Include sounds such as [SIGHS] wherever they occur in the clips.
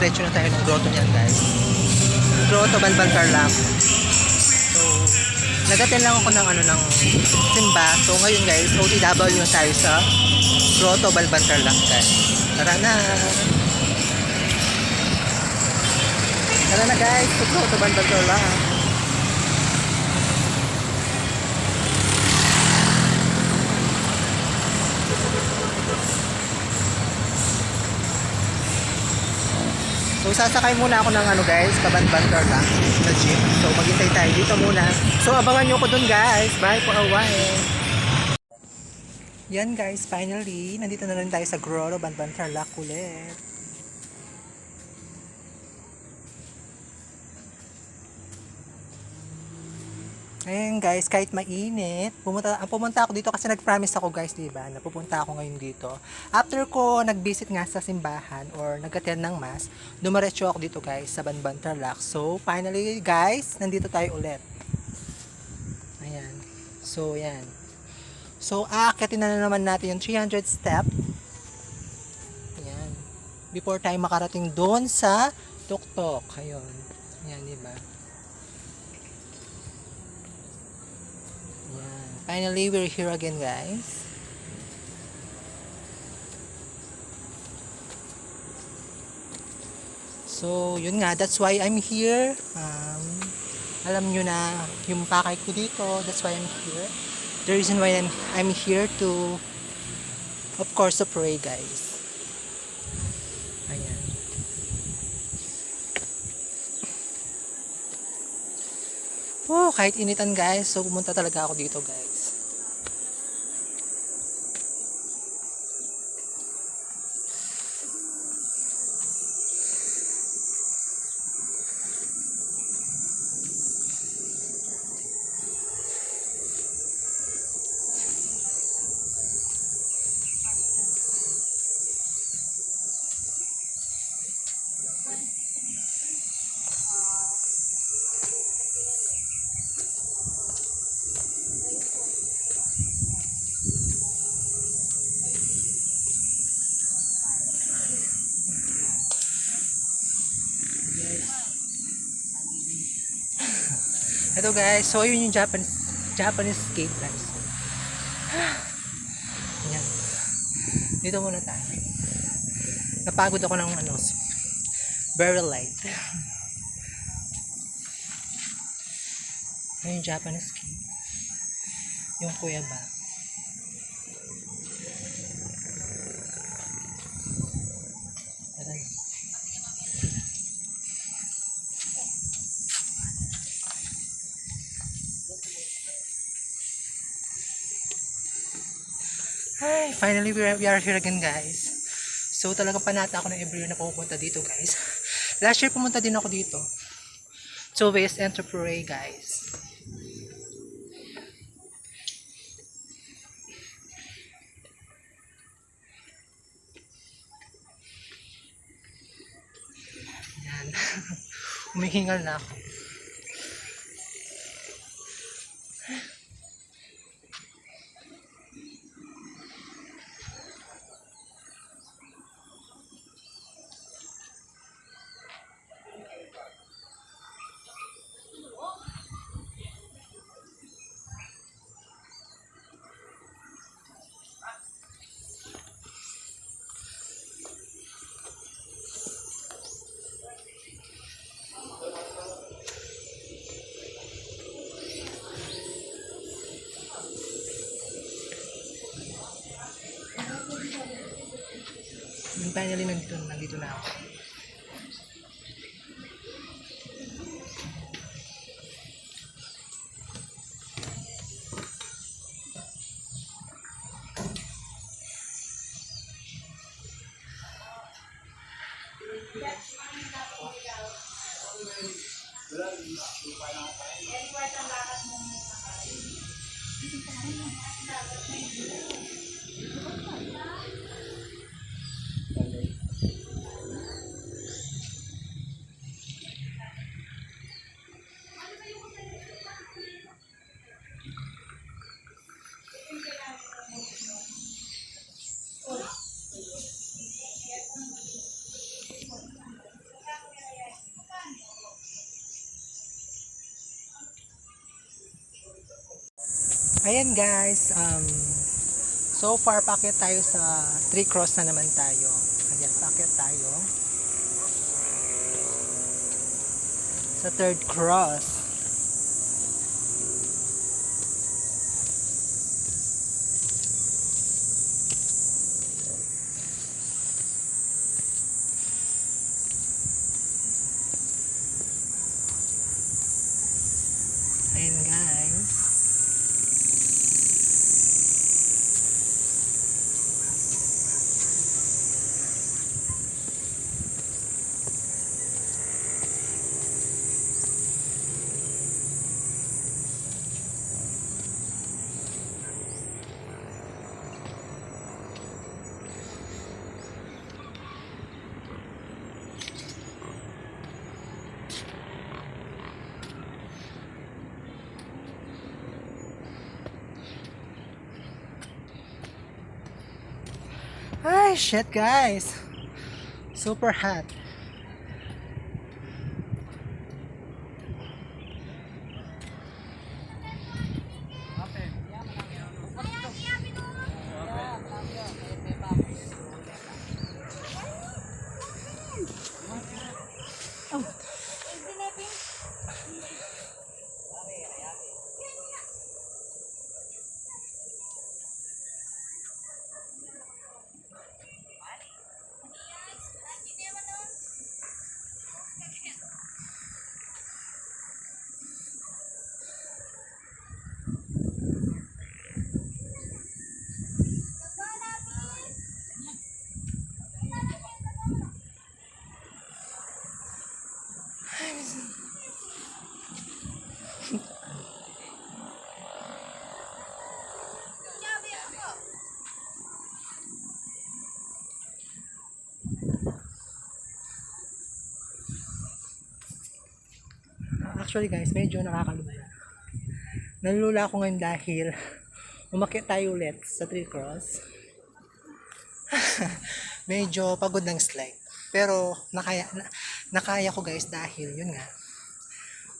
So, diretso na tayo ng grotto niyan, guys. Grotto Balbal Tarlac. So, nagatin lang ako ng ano ng simba. So, ngayon guys, OTW na tayo sa Grotto Balbal Tarlac, guys. Tara na! Tara na guys, sa Grotto Balbal Tarlac. So sasakay muna ako ng ano guys, kabanbantar lang na jeep. So maghintay tayo dito muna. So abangan nyo ko dun guys. Bye for a while. Yan guys, finally, nandito na rin tayo sa Grotto Banbantar Lac ulit. Ayun guys, kahit mainit, pumunta, pumunta ako dito kasi nag-promise ako guys, di ba, na pupunta ako ngayon dito. After ko nag-visit nga sa simbahan or nag-attend ng mass, dumiretso ako dito guys sa Banban Tarlac. So, finally guys, nandito tayo ulit. Ayan. So, yan. So, aakyatin na naman natin yung 300 step. Ayan. Before tayo makarating doon sa tuktok. Ayun. Ayan, di ba? Yan. Finally, we're here again, guys. So, yun nga. That's why I'm here. Um, alam nyo na yung pakay ko dito. That's why I'm here. The reason why I'm, I'm here to, of course, to pray, guys. Ayan. Oh, kahit initan guys. So, pumunta talaga ako dito guys. Ito guys, so yun yung Japanese Japanese cake guys. Yan. Dito muna tayo. Napagod ako ng ano, very light. Ayun yung Japanese cake. Yung kuya ba? Ay, finally we are, we are here again guys. So talaga panata ako ng every year na pupunta dito guys. Last year pumunta din ako dito. So West Enterprise guys. Yan. Humihingal [LAUGHS] na ako. Hintay nyo rin nandito, nandito na ako. Ayan guys, um, so far packet tayo sa three cross na naman tayo. Ayan, packet tayo. Sa third cross. Ayan guys. Ay, shit guys. Super hot. Actually guys, medyo nakakalula. Nalulula ako ngayon dahil umakyat tayo ulit sa Three Cross. [LAUGHS] medyo pagod ng slide. Pero nakaya, na, nakaya ko guys dahil yun nga.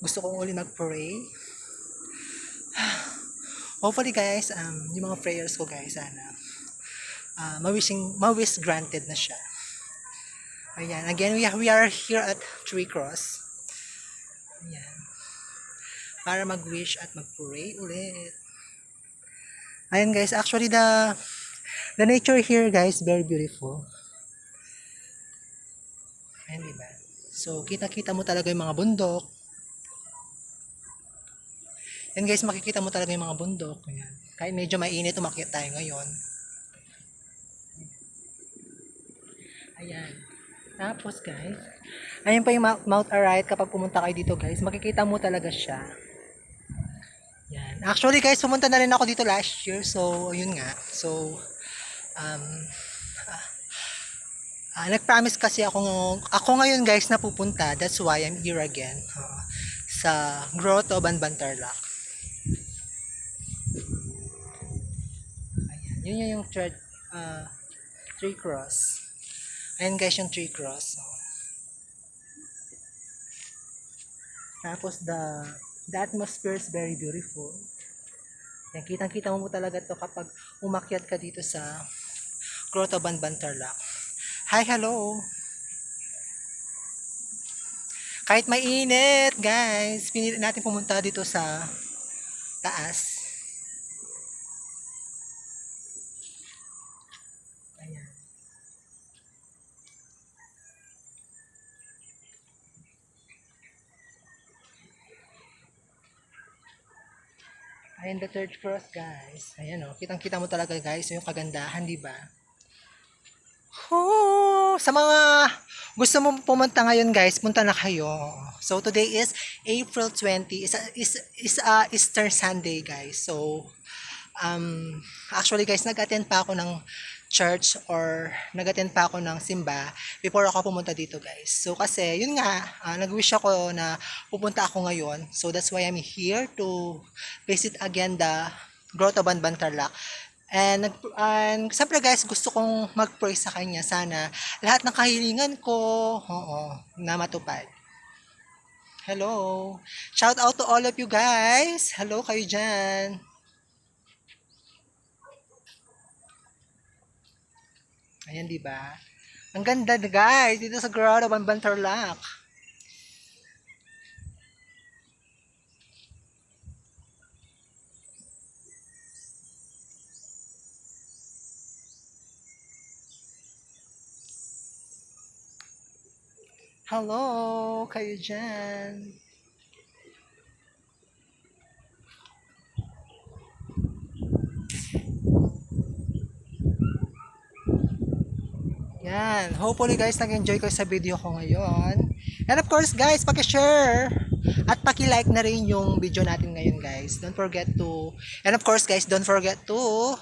Gusto kong uli mag-pray. [SIGHS] Hopefully guys, um, yung mga prayers ko guys, sana uh, mawishing, mawish granted na siya. Ayan. Again, we are, we are here at Three Cross. Ayan. Para mag-wish at mag-pray ulit. Ayan guys, actually the the nature here guys, very beautiful. Ayan diba? So, kita-kita mo talaga yung mga bundok. Yan guys, makikita mo talaga yung mga bundok. Ayan. Kahit medyo mainit, umakyat tayo ngayon. Ayan. Tapos guys, ayun pa yung Mount- Arayat kapag pumunta kayo dito guys, makikita mo talaga siya. Yan. Actually guys, pumunta na rin ako dito last year. So, yun nga. So, um, ah, nag-promise kasi ako, ako ngayon guys na pupunta. That's why I'm here again. ah, sa Grotto Banbantarlac. Ayan. Yun yun yung church, ah, tree cross. Ayan guys yung tree cross. Tapos the the atmosphere is very beautiful. Yan, kitang-kita mo talaga to kapag umakyat ka dito sa Grotto Banbantarlac. Hi, hello! Kahit mainit, guys, pinili natin pumunta dito sa taas. Ayan. Ayan the third cross, guys. Ayan o. Kitang-kita mo talaga, guys, yung kagandahan, di ba? Oh, sa mga gusto mo pumunta ngayon, guys, punta na kayo. So today is April 20. Is a, is is a Easter Sunday, guys. So um actually, guys, nag-attend pa ako ng church or nag-attend pa ako ng simba before ako pumunta dito guys. So kasi yun nga, ah, nag-wish ako na pupunta ako ngayon. So that's why I'm here to visit again the Grotto Banban Tarlac. And, and siyempre guys, gusto kong mag-pray sa Kanya. Sana lahat ng kahilingan ko, oo, na matupad. Hello. Shout out to all of you guys. Hello kayo dyan. Ayan, di ba? Ang ganda guys, dito sa Grotto Banbantarlac. Hello, kayo dyan. Yan. Hopefully guys, nag-enjoy kayo sa video ko ngayon. And of course guys, paki-share at paki-like na rin yung video natin ngayon guys. Don't forget to, and of course guys, don't forget to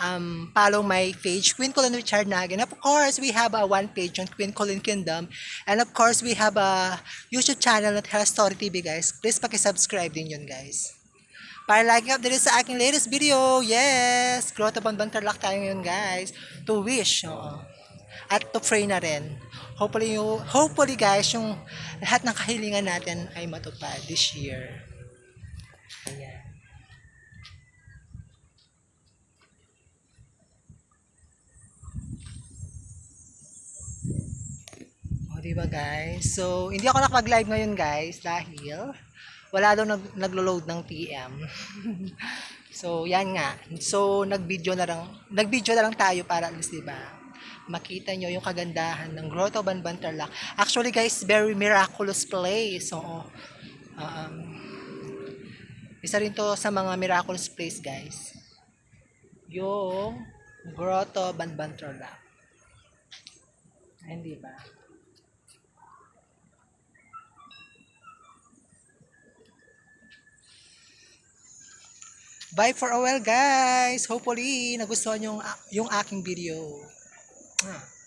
um, follow my page, Queen Colin Richard Nag. And of course, we have a one page on Queen Colin Kingdom. And of course, we have a YouTube channel at Her Story TV guys. Please paki-subscribe din yun guys. Para like up din sa aking latest video. Yes! Grotto Banbang Tarlac tayo ngayon guys. To wish. Oo. At to pray na rin. Hopefully, you, hopefully guys, yung lahat ng kahilingan natin ay matupad this year. Ayan. O, diba guys? So, hindi ako nakapag-live ngayon guys dahil wala daw nag naglo-load ng TM. [LAUGHS] so, yan nga. So, nag-video na lang, nag-video na lang tayo para at least, diba? Makita nyo yung kagandahan ng Grotto Banbantarlac. Actually guys, very miraculous place. So, um, isa rin to sa mga miraculous place guys. Yung Grotto Banbantarlac. Hindi ba? Bye for a while guys. Hopefully nagustuhan yung yung aking video. Ah.